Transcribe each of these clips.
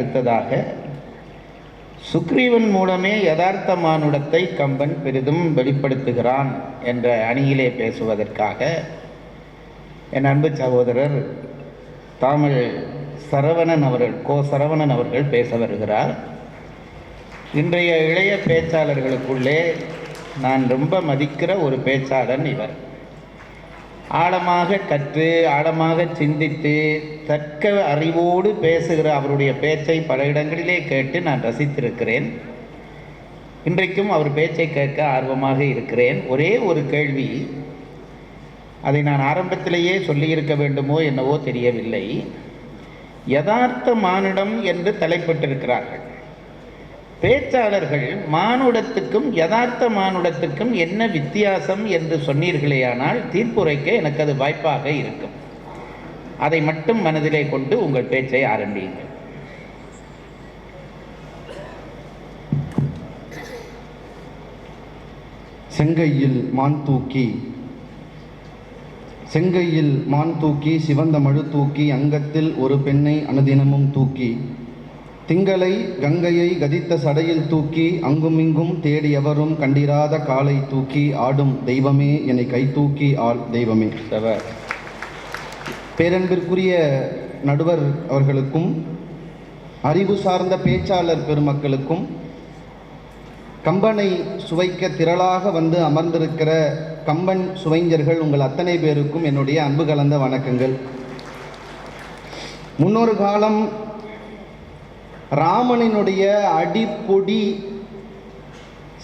அடுத்ததாக சுக்ரீவன் மூலமே யதார்த்த மானுடத்தை கம்பன் பெரிதும் வெளிப்படுத்துகிறான் என்ற அணியிலே பேசுவதற்காக என் அன்பு சகோதரர் தாமல் சரவணன் அவர்கள் கோ சரவணன் அவர்கள் பேச வருகிறார். இன்றைய இளைய பேச்சாளர்களுக்குள்ளே நான் ரொம்ப மதிக்கிற ஒரு பேச்சாளன் இவர். ஆழமாக கற்று ஆழமாக சிந்தித்து தக்க அறிவோடு பேசுகிற அவருடைய பேச்சை பல இடங்களிலே கேட்டு நான் ரசித்திருக்கிறேன். இன்றைக்கும் அவர் பேச்சை கேட்க ஆர்வமாக இருக்கிறேன். ஒரே ஒரு கேள்வி அதை நான் ஆரம்பத்திலேயே சொல்லியிருக்க வேண்டுமோ என்னவோ தெரியவில்லை. யதார்த்த மானிடம் என்று தலைப்பட்டிருக்கிறார்கள். பேச்சாளர்கள் மானுடத்துக்கும் யதார்த்த மானுடத்துக்கும் என்ன வித்தியாசம் என்று சொன்னீர்களேயானால் தீர்ப்புரைக்க எனக்கு அது வாய்ப்பாக இருக்கும். அதை மட்டும் மனதிலே கொண்டு உங்கள் பேச்சை ஆரம்பியுங்கள். செங்கையில் மான் தூக்கி செங்கையில் மான் தூக்கி சிவந்த மழு தூக்கி அங்கத்தில் ஒரு பெண்ணை அனுதினமும் தூக்கி திங்களை கங்கையை கதித்த சடையில் தூக்கி அங்குமிங்கும் தேடி எவரும் கண்டிராத காலை தூக்கி ஆடும் தெய்வமே என்னை கை தூக்கி ஆள் தெய்வமே. சவர். பேரன்பிற்குரிய நடுவர் அவர்களுக்கும் அறிவு சார்ந்த பேச்சாளர் பெருமக்களுக்கும் கம்பனை சுவைக்க திரளாக வந்து அமர்ந்திருக்கிற கம்பன் சுவைஞர்கள் உங்கள் அத்தனை பேருக்கும் என்னுடைய அன்பு கலந்த வணக்கங்கள். முன்னொரு காலம் ராமனினுடைய அடிப்பொடி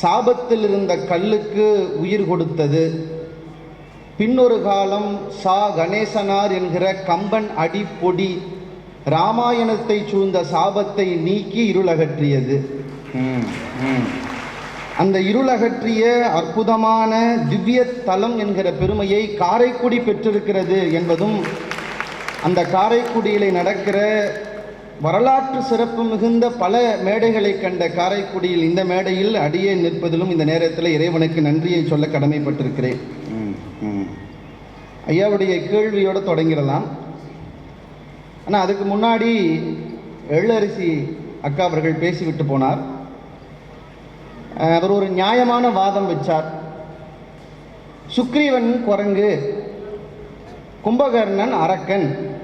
சாபத்தில் இருந்த கல்லுக்கு உயிர் கொடுத்தது. பின்னொரு காலம் சா கணேசனார் என்கிற கம்பன் அடிப்பொடி ராமாயணத்தை சூழ்ந்த சாபத்தை நீக்கி இருளகற்றியது. அந்த இருளகற்றிய அற்புதமான திவ்ய தலம் என்கிற பெருமையை காரைக்குடி பெற்றிருக்கிறது என்பதும் அந்த காரைக்குடியிலே நடக்கிற வரலாற்று சிறப்பு மிகுந்த பல மேடைகளை கண்ட காரைக்குடியில் இந்த மேடையில் அடியே நிற்பதிலும் இந்த நேரத்தில் இறைவனுக்கு நன்றியை சொல்ல கடமைப்பட்டிருக்கிறேன். ம் ம். ஐயாவுடைய கேள்வியோடு தொடங்கிடலாம். ஆனால் அதுக்கு முன்னாடி எள்ளரிசி அக்கா அவர்கள் பேசிவிட்டு போனார். அவர் ஒரு நியாயமான வாதம் வச்சார். சுக்ரீவன் குரங்கு கும்பகர்ணன் அரக்கன்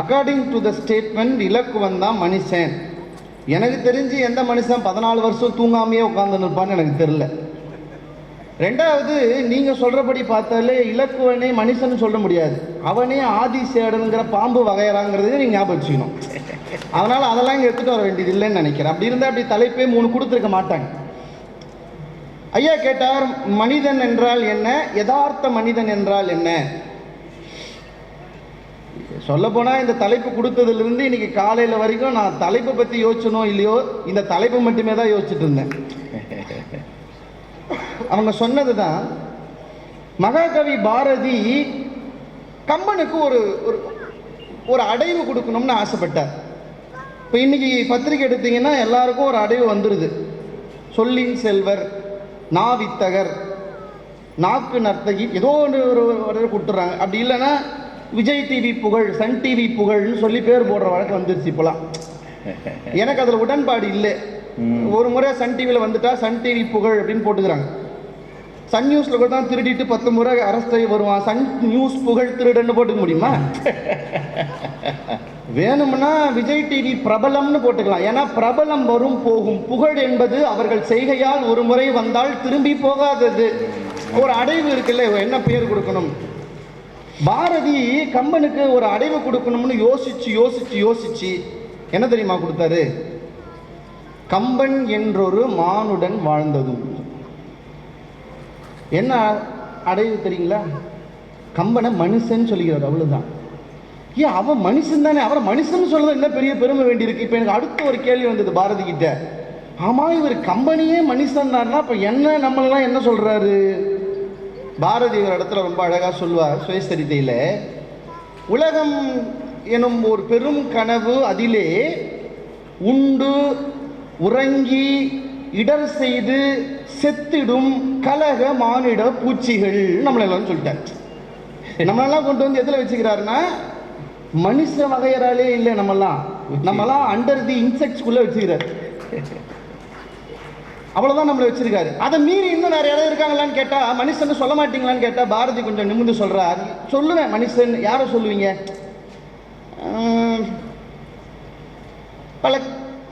according to the statement Ilakkuvan தான் மனுஷன். எனக்கு தெரிஞ்சு எந்த மனுஷன் பதினாலு வருஷம் தூங்காமையே உட்காந்துருப்பான்னு எனக்கு தெரியல. ரெண்டாவது நீங்கள் சொல்கிறபடி பார்த்தாலே இலக்குவனே மனுஷன் சொல்ல முடியாது. அவனே ஆதி சேடனுங்கிற பாம்பு வகையறாங்கிறதையும் நீங்கள் ஞாபகம் வச்சுக்கணும். அதனால் அதெல்லாம் இங்கே எடுத்துகிட்டு வர வேண்டியது இல்லைன்னு நினைக்கிறேன். அப்படி இருந்தால் அப்படி தலைப்பே மூணு கொடுத்துருக்க மாட்டாங்க. ஐயா கேட்டார் மனிதன் என்றால் என்ன? யதார்த்த மனிதன் என்றால் என்ன? சொல்ல இந்த தலைப்பு கொடுத்ததுலேருந்து இன்னைக்கு காலையில் வரைக்கும் நான் தலைப்பை பற்றி யோசிச்சனோ இல்லையோ இந்த தலைப்பு மட்டுமே தான் யோசிச்சுட்டு இருந்தேன். அவங்க சொன்னதுதான் மகாகவி பாரதி கம்பனுக்கு ஒரு ஒரு ஒரு அடைவு கொடுக்கணும்னு ஆசைப்பட்டார். இப்போ இன்னைக்கு பத்திரிக்கை எடுத்தீங்கன்னா எல்லாருக்கும் ஒரு அடைவு வந்துடுது சொல்லின் செல்வர் நாவித்தகர் நாக்கு நர்த்தகி ஏதோ ஒன்று ஒரு ஒரு கொடுத்துட்றாங்க. அப்படி இல்லைன்னா Vijay TV Pugazh Sun TV புகழ்னு சொல்லி பேர் போடுற வழக்கு வந்துருச்சு இப்போலாம். எனக்கு அதில் உடன்பாடு இல்லை. ஒரு முறை சன் டிவியில் வந்துட்டா சன் டிவி புகழ் அப்படின்னு போட்டுக்கிறாங்க. சன் நியூஸில் கூட தான் திருடிட்டு பத்து முறை அரெஸ்ட் ஆகி வருவான். சன் நியூஸ் புகழ் திருடன்னு போட்டுக்க முடியுமா? வேணும்னா விஜய் டிவி பிரபலம்னு போட்டுக்கலாம். ஏன்னா பிரபலம் வரும் போகும். புகழ் என்பது அவர்கள் செய்கையால் ஒரு முறை வந்தால் திரும்பி போகாதது. ஒரு அடைவு இருக்குல்ல என்ன பேர் கொடுக்கணும்? பாரதி கம்பனுக்கு ஒரு அடைவு கொடுக்கணும்னு யோசிச்சு யோசிச்சு யோசிச்சு என்ன தெரியுமா கொடுத்தாரு? கம்பன் என்றொரு மானுடன் வாழ்ந்ததும். என்ன அடைவு தெரியுங்களா? கம்பனை மனுஷன் சொல்லுகிறார் அவ்வளவுதான். ஏன் அவன் மனுஷன் தானே? அவரை மனுஷன் சொல்றது என்ன பெரிய பெருமை வேண்டியிருக்கு இப்போ எனக்கு அடுத்த ஒரு கேள்வி வந்தது பாரதி கிட்ட. ஆமா இவர் கம்பெனியே மனுஷன்னார்னா அப்ப என்ன நம்மளெல்லாம் என்ன சொல்றாரு? பாரதி ஒரு இடத்துல ரொம்ப அழகாக சொல்லுவார் சுயசரிதையில் உலகம் எனும் ஒரு பெரும் கனவு அதிலே உண்டு உறங்கி இடர் செய்து செத்திடும் கலக மானிட பூச்சிகள் நம்மளெல்லாம் சொல்லிட்டார். நம்மளெல்லாம் கொண்டு வந்து எதில் வச்சுக்கிறாருன்னா மனுஷ வகையறாலே இல்லை நம்மெல்லாம். நம்மலாம் அண்டர் தி இன்செக்ட்ஸ்குள்ளே வச்சுக்கிறார். அவ்வளவுதான் நம்மளை வச்சிருக்காரு. அதை மீறி இன்னும் நிறைய இடம் இருக்காங்களான்னு கேட்டா மனுஷன் சொல்ல மாட்டீங்களான்னு கேட்டா பாரதி கொஞ்சம் நிமிர்ந்து சொல்றார். சொல்லுவேன் மனுஷன் யாரை சொல்லுவீங்க? பல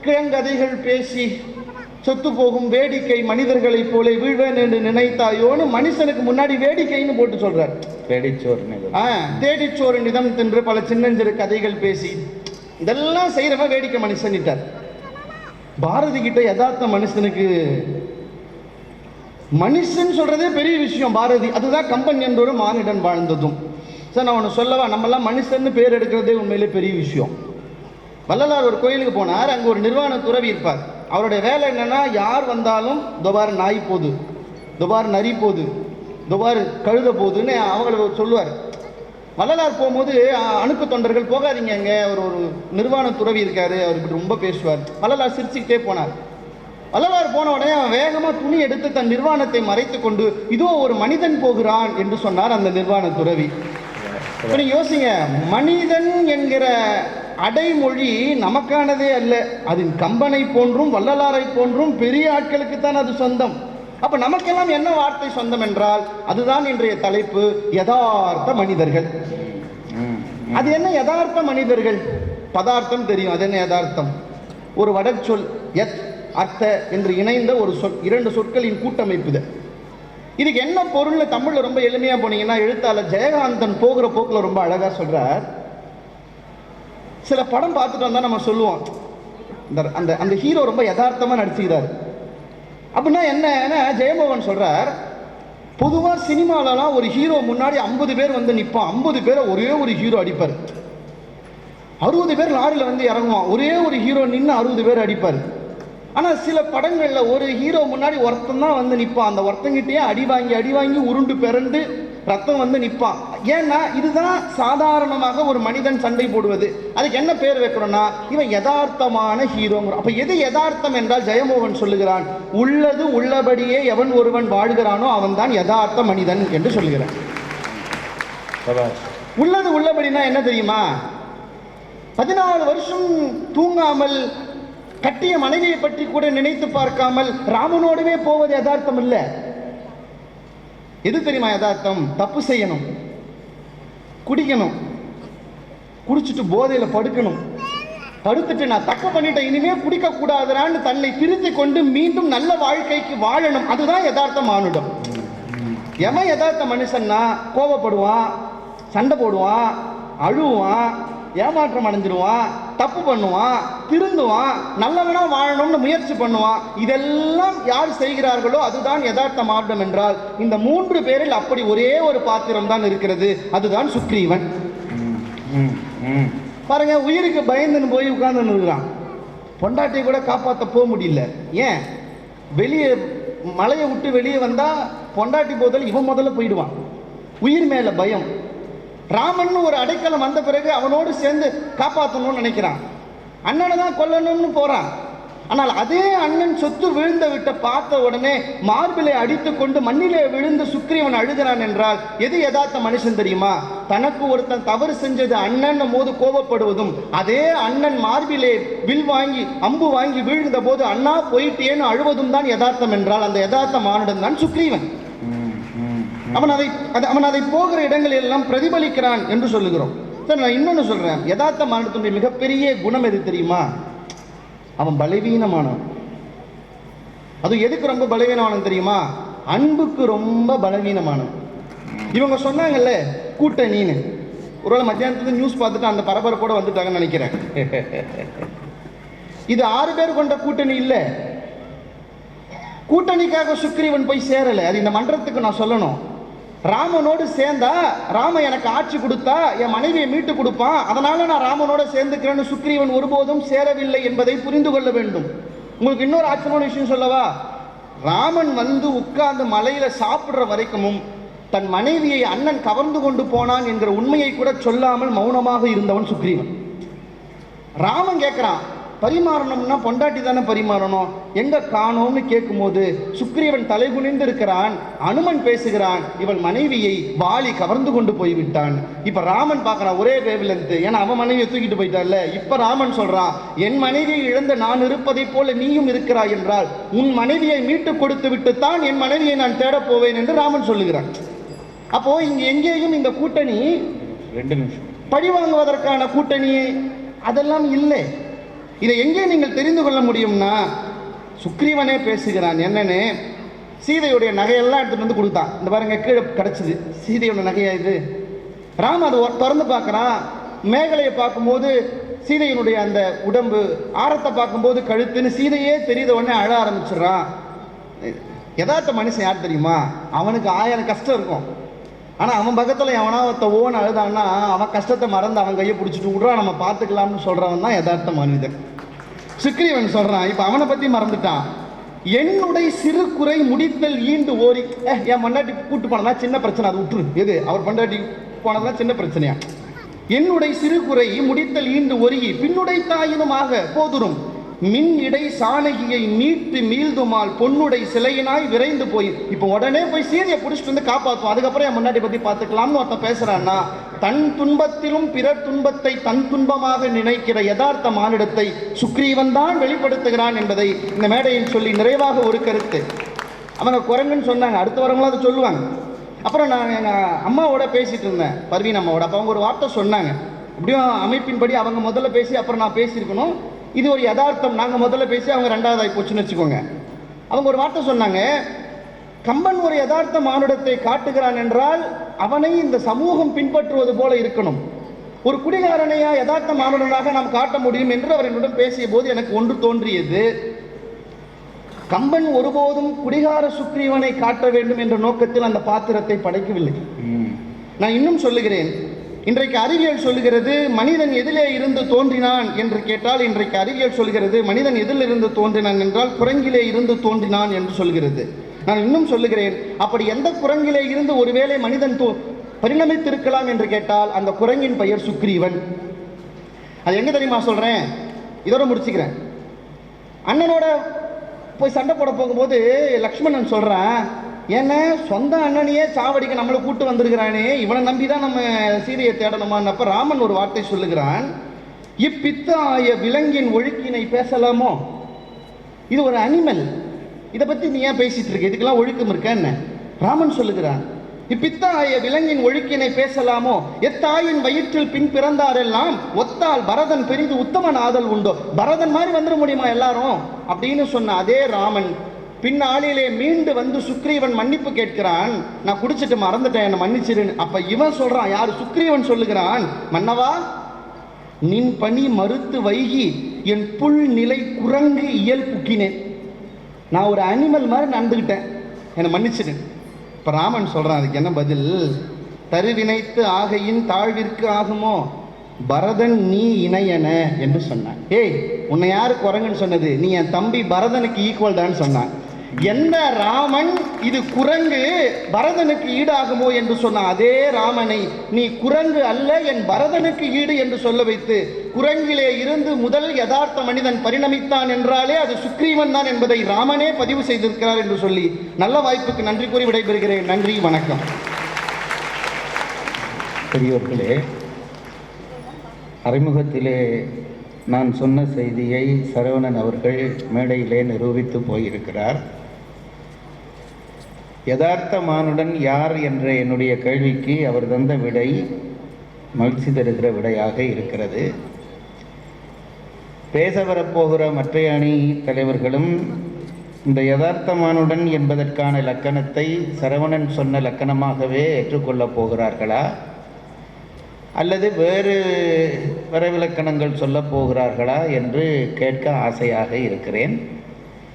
கிழங்கதைகள் பேசி சொத்து போகும் வேடிக்கை மனிதர்களைப் போல வீழ்வேன் என்று நினைத்தாயோன்னு மனுஷனுக்கு முன்னாடி வேடிக்கைன்னு போட்டு சொல்றார். இது. ஆ தேடிச்சோறு நிதம் தின்று பல சின்னஞ்சிறு கதைகள் பேசி இதெல்லாம் செய்யறவன் வேடிக்கை மனுஷன்ட்டார் பாரதி கிட்ட யதார்த்த மனுஷனுக்கு மனுஷன் சொல்றதே பெரிய விஷயம் பாரதி. அதுதான் கம்பன் என்றொரு மானிடன் வாழ்ந்ததும். சார் நான் ஒன்று சொல்லவா? நம்மளாம் மனுஷன்னு பேர் எடுக்கிறதே உண்மையிலே பெரிய விஷயம். வள்ளலார் ஒரு கோயிலுக்கு போனார் அங்கே ஒரு நிர்வாண துறவி இருப்பார். அவருடைய வேலை என்னன்னா யார் வந்தாலும் துபார் நாய் போகுது துபார் நரி போகுது துபார் கழுத போகுதுன்னு அவங்கள சொல்லுவார். வள்ளலார் போகும்போது அணுக்கு தொண்டர்கள் போகாதீங்க அங்கே. ஒரு ஒரு நிர்வாண துறவி இருக்காரு. அவர் இப்படி ரொம்ப பேசுவார். வள்ளலார் சிரிச்சுக்கிட்டே போனார். வள்ளலார் போன உடனே அவன் வேகமா துணி எடுத்து தன் நிர்வாணத்தை மறைத்து கொண்டு இதோ ஒரு மனிதன் போகிறான் என்று சொன்னார் அந்த நிர்வாண துறவி. நீங்க யோசிங்க. மனிதன் என்கிற அடைமொழி நமக்கானதே அல்ல. அதன் கம்பனை போன்றும் வள்ளலாரை போன்றும் பெரிய ஆட்களுக்கு தான் அது சொந்தம். அப்ப நமக்கெல்லாம் என்ன வார்த்தை சொந்தம் என்றால் அதுதான் இன்றைய தலைப்பு யதார்த்த மனிதர்கள். அது என்ன யதார்த்த மனிதர்கள்? பதார்த்தம் தெரியும். அது என்ன யதார்த்தம்? ஒரு வடச்சொல் எத் அர்த்த என்று இணைந்த ஒரு சொல் இரண்டு சொற்களின் கூட்டமைப்பு இது இதுக்கு என்ன பொருள் தமிழில் ரொம்ப எளிமையாக போனீங்கன்னா எழுத்தாளர் ஜெயகாந்தன் போகிற போக்கில் ரொம்ப அழகாக சொல்கிறார் சில படம் பார்த்துட்டு வந்தால் நம்ம சொல்லுவோம். இந்த அந்த அந்த ஹீரோ ரொம்ப யதார்த்தமாக நடிச்சுக்கிறார். அப்படின்னா என்ன ஜெயமோகன் சொல்கிறார் பொதுவாக சினிமாலலாம் ஒரு ஹீரோ முன்னாடி ஐம்பது பேர் வந்து நிற்பான் ஐம்பது பேரை ஒரே ஒரு ஹீரோ அடிப்பார். அறுபது பேர் லாரியில் வந்து இறங்குவான். ஒரே ஒரு ஹீரோ நின்று அறுபது பேர் அடிப்பார். ஆனால் சில படங்களில் ஒரு ஹீரோ முன்னாடி ஒருத்தன் தான் வந்து நிற்பான் அந்த ஒருத்தங்கிட்டேயே அடி வாங்கி அடி வாங்கி உருண்டு பிறண்டு ரத்தம் வந்து நிற்பான் ஏன்னா இதுதான் சாதாரணமாக ஒரு மனிதன் சண்டை போடுவது. அதுக்கு என்ன பேர் வைக்கிறோம்னா இவன் யதார்த்தமான ஹீரோங்கிறோம் அப்போ எது யதார்த்தம் என்றால் ஜெயமோகன் சொல்லுகிறான் உள்ளது உள்ளபடியே எவன் ஒருவன் வாழ்கிறானோ அவன்தான் யதார்த்த மனிதன் என்று சொல்லுகிறான். உள்ளது உள்ளபடினா என்ன தெரியுமா? பதினாலு வருஷம் தூங்காமல் கட்டிய மனைவியை பற்றி கூட நினைத்து பார்க்காமல் ராமனோடவே போவது யதார்த்தம் இல்லை. எது தெரியுமா யதார்த்தம்? தப்பு செய்யணும். குடிக்கணும். குடிச்சிட்டு போதையில் படுக்கணும். படுத்துட்டு நான் தக்க பண்ணிட்டேன் இனிமே குடிக்க கூடாதுறான்னு தன்னை திருத்தி கொண்டு மீண்டும் நல்ல வாழ்க்கைக்கு வாழணும். அதுதான் யதார்த்த மானுடம். எவன் யதார்த்த மனுஷன்னா கோவப்படுவான் சண்டை போடுவான் அழுவான் ஏமாற்றம் அடைஞ்சிடுவான் தப்பு பண்ணுவான் திருந்துவான் நல்லவனா வாழணும்னு முயற்சி பண்ணுவான். இதெல்லாம் யார் செய்கிறார்களோ அதுதான் யதார்த்த மார்க்கம் என்றால் இந்த மூன்று பேரில் அப்படி ஒரே ஒரு பாத்திரம் தான் இருக்கிறது. அதுதான் சுக்ரீவன். பாருங்க உயிருக்கு பயந்துன்னு போய் உட்கார்ந்து இருக்கிறான் பொண்டாட்டியை கூட காப்பாற்ற போக முடியல. ஏன்? வெளியே மலையை விட்டு வெளியே வந்தா பொண்டாட்டி போதல் இவன் முதல்ல போயிடுவான். உயிர் மேல பயம். ராமன் ஒரு அடைக்கலம் வந்த பிறகு அவனோடு சேர்ந்து காப்பாற்றணும்னு நினைக்கிறான். அண்ணனை தான் கொல்லணும்னு போறான். ஆனால் அதே அண்ணன் சொத்து விழுந்த விட்ட பார்த்த உடனே மார்பிலை அடித்து கொண்டு மண்ணிலே விழுந்து சுக்ரீவன் அழுகிறான் என்றால் எது யதார்த்த மனுஷன் தெரியுமா? தனக்கு ஒருத்தன் தவறு செஞ்சது அண்ணன் போது கோபப்படுவதும் அதே அண்ணன் மார்பிலே வில் வாங்கி அம்பு வாங்கி வீழ்ந்த போது அண்ணா போயிட்டேன்னு அழுவதும் தான் யதார்த்தம் என்றால் அந்த யதார்த்த மானுடன் தான் சுக்ரீவன் அவன் அதை அது- அவன் அதை போகிற இடங்களில் எல்லாம் பிரதிபலிக்கிறான் என்று சொல்லுகிறோம். சார் நான் இன்னொன்று சொல்கிறேன் யதார்த்த மானுடத்தினுடைய மிகப்பெரிய குணம் எது தெரியுமா? அவன் பலவீனமானவன். அது எதுக்கு ரொம்ப பலவீனமானவன் தெரியுமா? அன்புக்கு ரொம்ப பலவீனமானவன். இவங்க சொன்னாங்கல்ல கூட்டணின்னு. ஒருவேளை மத்தியானத்துக்கு நியூஸ் பார்த்துட்டு அந்த பரபரப்போட வந்துட்டாங்கன்னு நினைக்கிறேன். இது ஆறு பேர் கொண்ட கூட்டணி இல்லை. கூட்டணிக்காக சுக்ரீவன் போய் சேரலை. அது இந்த மன்றத்துக்கு நான் சொல்லணும். ராமனோடு சேர்ந்தா ராம எனக்கு ஆட்சி கொடுத்தா என் மனைவியை மீட்டு கொடுப்பான். அதனால நான் ராமனோட சேர்ந்துக்கிறேன்னு சுக்ரீவன் ஒருபோதும் சேரவில்லை என்பதை புரிந்து கொள்ள வேண்டும். உங்களுக்கு இன்னொரு ஆச்சரியமான விஷயம் சொல்லவா? ராமன் வந்து உட்கார்ந்து மலையில சாப்பிடுற வரைக்கும் தன் மனைவியை அண்ணன் கவர்ந்து கொண்டு போனான் என்கிற உண்மையை கூட சொல்லாமல் மௌனமாக இருந்தவன் சுக்ரீவன். ராமன் கேட்கிறான் பரிமாறணும்னா பொண்டாட்டி தானே பரிமாறணும். எங்க காணோம்னு கேட்கும்போது சுக்ரீவன் தலைகுனிந்து இருக்கிறான் அனுமன் பேசுகிறான் இவள் மனைவியை வாலி கவர்ந்து கொண்டு போய்விட்டான். இப்ப ராமன் பார்க்கறான் ஒரே வேவ்லென்த் ஏன்னா அவன் மனைவியை தூக்கிட்டு போயிட்டான்ல. இப்ப ராமன் சொல்றான் என் மனைவியை இழந்து நான் இருப்பதைப் போல நீயும் இருக்கிறாய் என்றால் உன் மனைவியை மீட்டு கொடுத்து விட்டுத்தான் என் மனைவியை நான் தேடப் போவேன் என்று ராமன் சொல்லுகிறான். அப்போ இங்க எங்கேயும் இந்த கூட்டணி ரெண்டு நிமிஷம். பழி வாங்குவதற்கான கூட்டணி அதெல்லாம் இல்லை. இதை எங்கே நீங்கள் தெரிந்து கொள்ள முடியும்னா சுக்ரீவனே பேசுகிறான் என்னன்னு சீதையுடைய நகையெல்லாம் எடுத்துகிட்டு வந்து கொடுத்தான். இந்த பாருங்க கீழே கிடச்சிது. சீதையோட நகையா இது? ராம் அதை திறந்து பார்க்குறான் மேகலையை பார்க்கும்போது சீதையினுடைய அந்த உடம்பு ஆரத்தை பார்க்கும்போது கழுத்துன்னு சீதையே தெரியுத உடனே அழ ஆரம்பிச்சிடுறான். யதார்த்த மனுஷன் யார் தெரியுமா? அவனுக்கு ஆயிரம் கஷ்டம் இருக்கும். ஆனால் அவன் பக்கத்தில் எவனா ஒருத்த ஓன் அழுதான்னா அவன் கஷ்டத்தை மறந்து அவன் கையை பிடிச்சிட்டு விட்றான் நம்ம பார்த்துக்கலாம்னு சொல்கிறவன் தான் யதார்த்த மனிதன். சுக்ரீவன் சொல்கிறான் இப்போ அவனை பற்றி மறந்துட்டான். என்னுடைய சிறு குறை முடித்தல் ஈண்டு ஓரி. ஏ என் பொண்டாட்டி கூட்டு போனதா? சின்ன பிரச்சனை அது விட்டுரு எது? அவர் பொண்டாட்டி போனதெல்லாம் சின்ன பிரச்சனையா? என்னுடைய சிறு குறை முடித்தல் ஈண்டு ஒருகி பின்னுடை தாயினுமாக போதுரும். மின் இடை சாணகியை மீட்டு மீள்துமால் பொன்னுடை சிலையினாய் விரைந்து போய். இப்போ உடனே போய் சீரியை பிடிச்சிட்டு வந்து காப்பாற்றுவோம் அதுக்கப்புறம் என் முன்னாடி பற்றி பார்த்துக்கலாம்னு ஒருத்தன் பேசுகிறான்னா தன் துன்பத்திலும் பிறர் துன்பத்தை தன் துன்பமாக நினைக்கிற யதார்த்த மானிடத்தை சுக்ரீவன் தான் வெளிப்படுத்துகிறான் என்பதை இந்த மேடையில் சொல்லி நிறைவாக ஒரு கருத்து. அவங்க குரங்குன்னு சொன்னாங்க. அடுத்த வரவங்களும் அதை சொல்லுவாங்க. அப்புறம் நான் எங்கள் அம்மாவோட பேசிட்டு இருந்தேன். பர்வீன் அம்மாவோட. அப்போ அவங்க ஒரு வார்த்தை சொன்னாங்க. எப்படியும் அமைப்பின்படி அவங்க முதல்ல பேசி அப்புறம் நான் பேசியிருக்கணும். இது ஒரு யதார்த்தம். நாங்கள் முதல்ல பேசி அவங்க ரெண்டாவது ஆகி போச்சுன்னு வச்சுக்கோங்க. அவங்க ஒரு வார்த்தை சொன்னாங்க கம்பன் ஒரு யதார்த்த மானுடத்தை காட்டுகிறான் என்றால் அவனை இந்த சமூகம் பின்பற்றுவது போல இருக்கணும். ஒரு குடிகாரனையா யதார்த்த மானுடனாக நாம் காட்ட முடியும் என்று அவர் என்னுடன் பேசிய போது எனக்கு ஒன்று தோன்றியது. கம்பன் ஒருபோதும் குடிகார சுக்ரீவனை காட்ட வேண்டும் என்ற நோக்கத்தில் அந்த பாத்திரத்தை படைக்கவில்லை. நான் இன்னும் சொல்லுகிறேன் இன்றைக்கு அறிவியல் சொல்லுகிறது மனிதன் எதிலே இருந்து தோன்றினான் என்று கேட்டால் இன்றைக்கு அறிவியல் சொல்கிறது மனிதன் எதில் இருந்து தோன்றினான் என்றால் குரங்கிலே இருந்து தோன்றினான் என்று சொல்கிறது நான் இன்னும் சொல்லுகிறேன் அப்படி எந்த குரங்கிலே இருந்து ஒருவேளை மனிதன் தோ பரிணமித்திருக்கலாம் என்று கேட்டால் அந்த குரங்கின் பெயர் சுக்ரீவன். அது எங்க தெரியுமா சொல்றேன்? இதோட முடிச்சுக்கிறேன். அண்ணனோட போய் சண்டை போட போகும்போது லக்ஷ்மணன் சொல்றான் ஏன்னா சொந்த அண்ணனையே சாவடிக்க நம்மளை கூட்டு வந்திருக்கிறானே இவனை நம்பி தான் நம்ம சீதையை தேடணுமான்னப்ப ராமன் ஒரு வார்த்தை சொல்லுகிறான் இப்பித்த ஆய விலங்கின் ஒழுக்கினை பேசலாமோ? இது ஒரு அனிமல். இதை பற்றி நீ ஏன் பேசிட்டு இருக்க? இதுக்கெல்லாம் ஒழுக்கம் இருக்கா என்ன? ராமன் சொல்லுகிறான் இப்பித்தாய விலங்கின் ஒழுக்கினை பேசலாமோ? எத்தாயின் வயிற்றில் பின் பிறந்தாரெல்லாம் ஒத்தால் பரதன் பெரிது உத்தமன் ஆதல் உண்டோ? பரதன் மாதிரி வந்துட முடியுமா எல்லாரும்? அப்படின்னு சொன்ன அதே ராமன் பின்னாளிலே மீண்டு வந்து சுக்ரீவன் மன்னிப்பு கேட்கிறான். நான் குடிச்சிட்டு மறந்துட்டேன் என்னை மன்னிச்சிருன்னு. அப்ப இவன் சொல்றான் யார் சுக்ரீவன் சொல்லுகிறான்? மன்னவா நின் பணி மறுத்து வைகி என் புல் நிலை குரங்கு இயல் புக்கினேன் நான் ஒரு அனிமல் மாதிரி நடந்துக்கிட்டேன் என்னை மன்னிச்சிடு இப்போ ராமன் சொல்கிறான் அதுக்கு என்ன பதில்? தருவினைத்து ஆகையின் தாழ்விற்கு ஆகுமோ? பரதன் நீ இணையன என்று சொன்னான். ஏய் உன்னை யாரு குரங்குன்னு சொன்னது? நீ என் தம்பி பரதனுக்கு ஈக்குவல் தான் சொன்னான். என்ன ராமன்? இது குரங்கு பரதனுக்கு ஈடாகுமோ என்று சொன்ன அதே ராமனை நீ குரங்கு அல்ல என் பரதனுக்கு ஈடு என்று சொல்ல வைத்து குரங்கிலே இருந்து முதல் யதார்த்த மனிதன் பரிணமித்தான் என்றாலே அது சுக்ரீவன் தான் என்பதை ராமனே பதிவு செய்திருக்கிறார் என்று சொல்லி நல்ல வாய்ப்புக்கு நன்றி கூறி விடைபெறுகிறேன். நன்றி வணக்கம். பெரியோர்களே அறிமுகத்திலே நான் சொன்ன செய்தியை சரவணன் அவர்கள் மேடையிலே நிரூபித்து போயிருக்கிறார். யதார்த்த மானுடன் யார் என்ற என்னுடைய கேள்விக்கு அவர் தந்த விடை மகிழ்ச்சி தருகிற விடையாக இருக்கிறது. பேச வரப்போகிற மற்றைய அணி தலைவர்களும் இந்த யதார்த்த மானுடன் என்பதற்கான லக்கணத்தை சரவணன் சொன்ன லக்கணமாகவே ஏற்றுக்கொள்ளப் போகிறார்களா? அல்லது வேறு வரைவிலக்கணங்கள் சொல்லப் போகிறார்களா என்று கேட்க ஆசையாக இருக்கிறேன்.